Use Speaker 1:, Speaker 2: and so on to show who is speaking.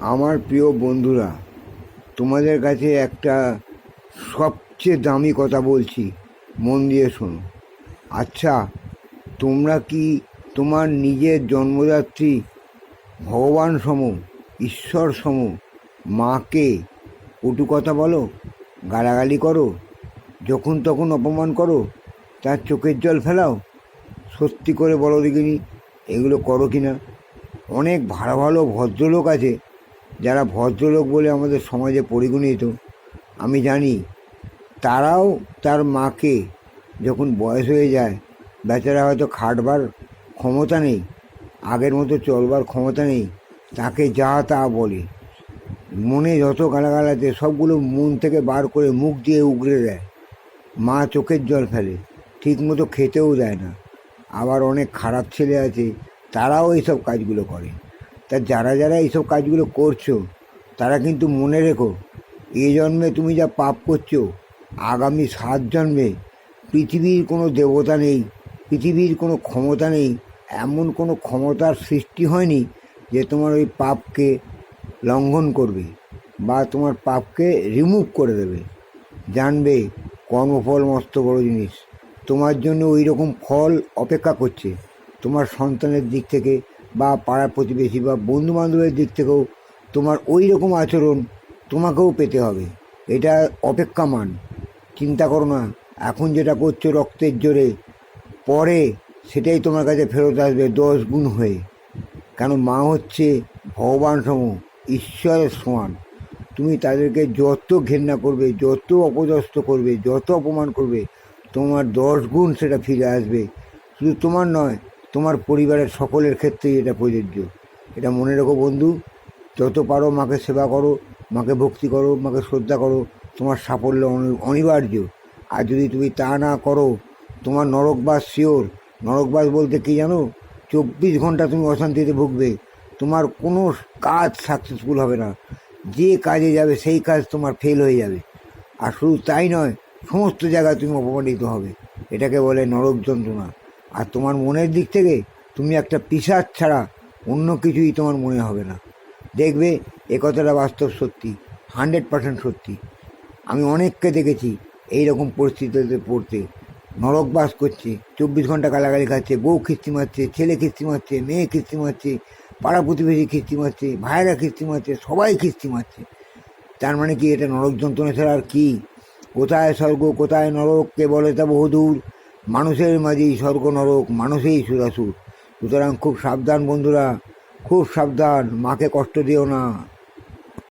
Speaker 1: আমার প্রিয় বন্ধুরা, তোমাদের কাছে একটা সবচেয়ে দামি কথা বলছি, মন দিয়ে শোনো। আচ্ছা তোমরা কি তোমার নিজের জন্মদাত্রী ভগবান সম, ঈশ্বর সম, মাকে কটু কথা বলো, গালাগালি করো, যখন তখন অপমান করো, তার চোখের জল ফেলাও? সত্যি করে বলো দেখিনি, এগুলো করো কি না অনেক ভালো ভালো ভদ্রলোক আছে যারা ভদ্রলোক বলে আমাদের সমাজে পরিগণিত, আমি জানি তারাও তার মাকে যখন বয়স হয়ে যায়, বেচারা হয়তো খাটবার ক্ষমতা নেই, আগের মতো চলবার ক্ষমতা নেই, তাকে যা তা বলে। মনে যত গালাগালাতে সবগুলো মন থেকে বার করে মুখ দিয়ে উগড়ে দেয়। মা চোখের জল ফেলে ঠিক মতো খেতেও দেয় না। আবার অনেক খারাপ ছেলে আছে, তারাও এইসব কাজগুলো করে তা যারা যারা এইসব কাজগুলো করছ, তারা কিন্তু মনে রেখো, এ জন্মে তুমি যা পাপ করছ, আগামী সাত জন্মে পৃথিবীর কোনো দেবতা নেই, পৃথিবীর কোনো ক্ষমতা নেই, এমন কোনো ক্ষমতার সৃষ্টি হয়নি যে তোমার ওই পাপকে লঙ্ঘন করবে বা তোমার পাপকে রিমুভ করে দেবে। জানবে কর্মফল মস্ত বড় জিনিস। তোমার জন্য ওই রকম ফল অপেক্ষা করছে। তোমার সন্তানের দিক থেকে বা পাড়া প্রতিবেশী বা বন্ধু বান্ধবের দিক থেকেও তোমার ওই রকম আচরণ তোমাকেও পেতে হবে। এটা অপেক্ষামান চিন্তা করো না। এখন যেটা করছ রক্তের জোরে, পরে সেটাই তোমার কাছে ফেরত আসবে দশ গুণ হয়ে। কেন মা হচ্ছে ভগবান সম, ঈশ্বরের সমান। তুমি তাদেরকে যত ঘেন্না করবে, যত অপদস্থ করবে, যত অপমান করবে, তোমার দশ গুণ সেটা ফিরে আসবে। শুধু তোমার নয় তোমার পরিবারের সকলের ক্ষেত্রেই এটা প্রযোজ্য। এটা মনে রেখো বন্ধু, যত পারো মাকে সেবা করো, মাকে ভক্তি করো, মাকে শ্রদ্ধা করো, তোমার সাফল্য অনি- অনিবার্য। আর যদি তুমি তা না করো, তোমার নরকবাস শিওর। নরকবাস বলতে কি জানো? চব্বিশ ঘণ্টা তুমি অশান্তিতে ভুগবে। তোমার কোনো কাজ সাকসেসফুল হবে না। যে কাজে যাবে, সেই কাজ তোমার ফেল হয়ে যাবে। আর শুধু তাই নয়, সমস্ত জায়গায় তুমি অপমানিত হবে। এটাকে বলে নরক যন্ত্রণা। আর তোমার মনের দিক থেকে তুমি একটা পিসার ছাড়া অন্য কিছুই তোমার মনে হবে না। দেখবে, এ কথাটা বাস্তব সত্যি, হান্ড্রেড পার্সেন্ট সত্যি। আমি অনেককে দেখেছি এই রকম পরিস্থিতিতে পড়তে, নরক বাস করছে, চব্বিশ ঘণ্টা গালাগালি খাচ্ছে, বউ খিস্তি মারছে, ছেলে খিস্তি মারছে, মেয়ে খিস্তি মারছে, পাড়া প্রতিবেশী খিস্তি মারছে ভাইরা খিস্তি মারছে, সবাই খিস্তি মারছে। তার মানে কি এটা নরক যন্ত্রণা ছাড়া আর কি? কোথায় স্বর্গ, কোথায় নরক, কে বলে তা বহুদূর? মানুষের মাঝেই স্বর্গ নরক মানুষেই সুরাসুর সুতরাং খুব সাবধান বন্ধুরা, খুব সাবধান, মাকে কষ্ট দিও না।